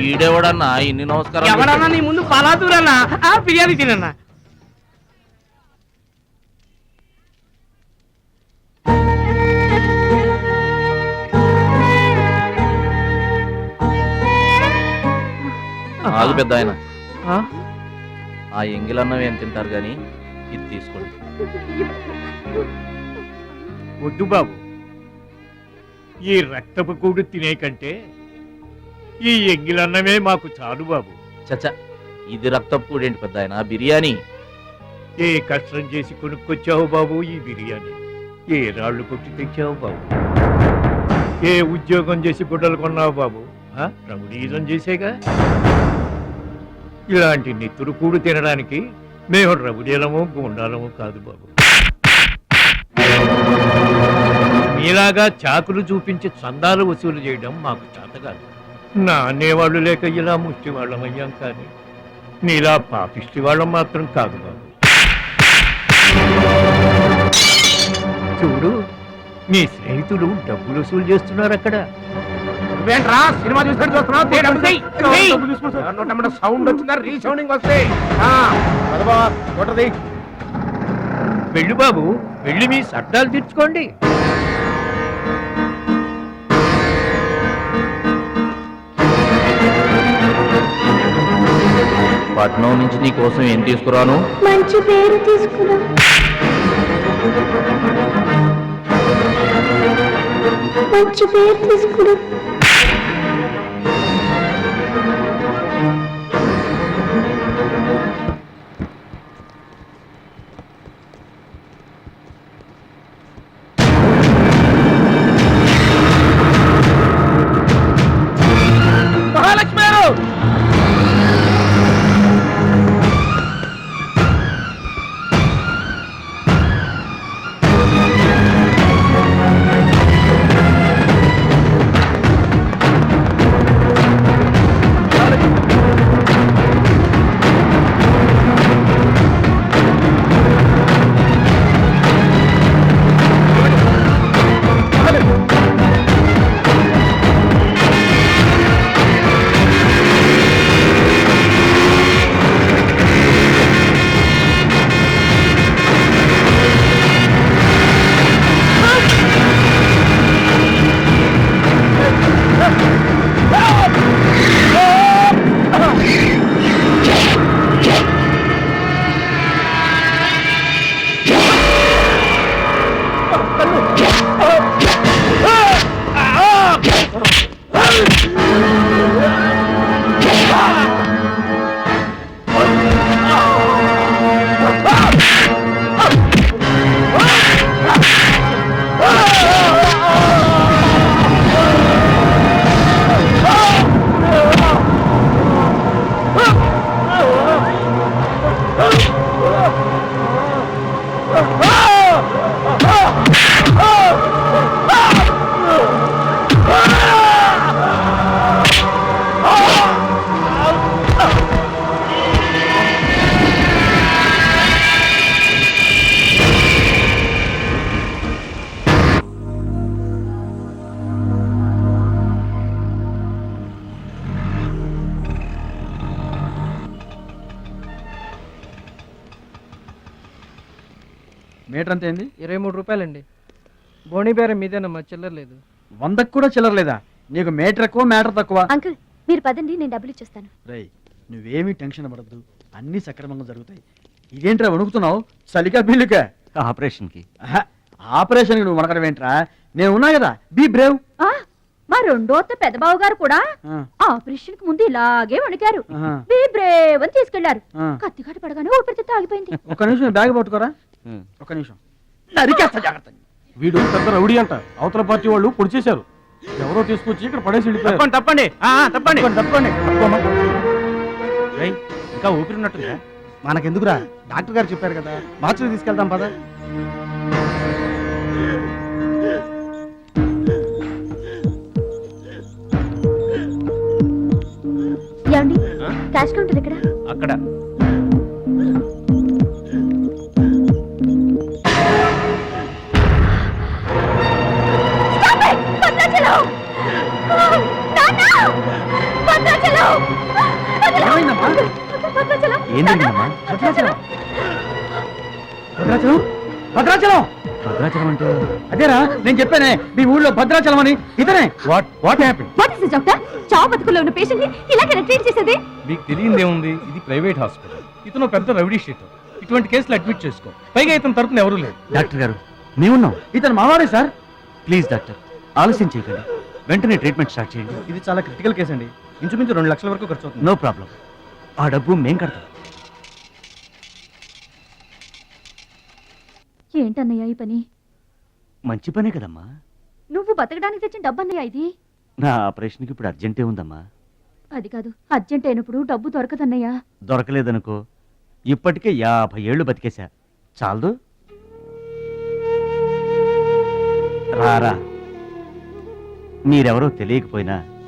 ఈడెవడన్నా? ఇన్ని నమస్కారం ఎవరన్నా నీ ముందు పలాదూరన్నా ఆ బిర్యానీ తినన్నా. ఆగు పెద్ద ఆయన. ఆ? ఆ ఎంగిలన్నం ఏం తింటారు గాని ఇది తీసుకోండి. వద్దు బాబు. ఈ రక్తపు కూడు తినే కంటే ఈ ఎంగిలన్నమే మాకు చాలు బాబు. చచ్చా ఇది రక్తపు ఏంటి పెద్ద ఆయన బిర్యానీ. ఏ కష్టం చేసి కొనుక్కొచ్చావు బాబు ఈ బిర్యానీ? ఏ రాళ్ళు కొట్టి తెచ్చావు బాబు? ఏ ఉద్యోగం చేసి గుడ్డలు కొన్నావు బాబు? రౌడీజం చేసేగా? ఇలాంటి నెత్తురు కూడు తినడానికి మేము రౌడీలము గుండాలము కాదు బాబు. మీలాగా చాకులు చూపించి చందాలు వసూలు చేయడం మాకు చేత కాదు. నా అనేవాళ్ళు లేక ఇలా ముష్టి వాళ్ళం అయ్యాం కానీ నీలా పాపిష్టి వాళ్ళం మాత్రం కాదు బాబు. చూడు నీ స్నేహితులు డబ్బులు వసూలు చేస్తున్నారు అక్కడ. నువ్వేంట్రా సినిమా చూస్తున్నావు? సౌండ్ వచ్చిందా? రీసౌండింగ్ వస్తే. వెళ్ళు బాబు వెళ్ళి మీ సట్టాలు తీర్చుకోండి. పట్నం నుంచి నీ కోసం ఏం తీసుకురాను? మంచి పేరు తీసుకురా. మంచి పేరు తీసుకురా. Ah! మీటర్ అంత ఏంది? ఇరవై మూడు రూపాయలండి. బోణి బేరం మీదేనమ్మా చిల్లర లేదు. వందకు కూడా చిల్లర లేదా? నీకు మీటర్ ఎక్కువ మ్యాటర్ తక్కువ? అంకుల్ మీరు పదండి నేను డబ్బులు ఇచ్చేస్తాను. రేయ్ నువ్వేమీ టెన్షన్ పడద్దు. అన్నీ సక్రమంగా జరుగుతాయి. ఇదేంట్రా వణుకుతున్నావు? చలికా బిల్లుకా ఆపరేషన్కి. ఆపరేషన్కి నువ్వు వణకడం ఏంట్రా? నేను ఉన్నా కదా బీ బ్రేవ్. ఆ, మా రెండో అత్త పెద్దబావు గారు కూడా ఆపరేషన్కి ముందు ఇలాగే వణికారు. బీ బ్రేవ్ అని తీసుకెళ్ళారు. కత్తికాట పడగానే ఊపిరితిత్తు ఆగిపోయింది ఒక్క నిమిషం బ్యాగ్ పట్టుకోరా? ఒక్క నిమిషం. నరికేస్తా. జాగ్రత్త వీడు పెద్ద రౌడీ అంట. అవతల పార్టీ వాళ్ళు పొడి చేశారు ఎవరో తీసుకొచ్చి ఇక్కడ పడేసి వెళ్ళిపోయారు తప్పండి తప్పండి. తప్పండి. తప్పండి ఇంకా ఊపిరి ఉన్నట్టుందా మనకెందుకురా? డాక్టర్ గారు చెప్పారు కదా. మార్చి తీసుకెళ్తాం పద. ఏమండి? క్యాష్ కౌంటర్ ఎక్కడ? అక్కడ. ఏం జరిగిందమ్మా భద్రాచలం. భద్రాచలం? భద్రాచలం? భద్రాచలం అంటే? అదేరా నేను చెప్పానే మీ ఊళ్ళో భద్రాచలం అని. ఇతనే. What what happy what is doctor? చావు బతుకుల్లో ఉన్న పేషెంట్ని ఇలాగే ట్రీట్ చేసేది? మీకు తెలియదేముంది ఇది ప్రైవేట్ హాస్పిటల్. ఇతను పెద్ద రౌడీ షీట్. ఇటువంటి కేసులు అడ్మిట్ చేసుకో. పైగా ఇతని తరపున ఎవరు లేరు. డాక్టర్ గారు మేమున్నాం. ఇతను మావాడే సార్? ప్లీజ్ డాక్టర్ ఆలస్యం చేయకండి. వెంటనే ట్రీట్మెంట్ స్టార్ట్ చేయండి. ఇది చాలా క్రిటికల్ కేసు అండి ఇంచుమించు రెండు లక్షల వరకు ఖర్చు అవుతుంది. నో ప్రాబ్లం ఆ డబ్బు మేం కడతాం. ఏంటన్నయ్య ఈ పని? మంచి పనే కదమ్మా. నువ్వు బతకడానికి తెచ్చిన డబ్బు అన్నయ్య ఇది? నా ఆపరేషన్కి ఇప్పుడు అర్జెంటే ఉందమ్మా. అది కాదు అర్జెంట్ అయినప్పుడు డబ్బు దొరకదన్నయ్య. దొరకలేదనుకో ఇప్పటికే యాభై ఏళ్ళు బతికేశా. చాలదు. రారా. మీరెవరో తెలియకపోయినా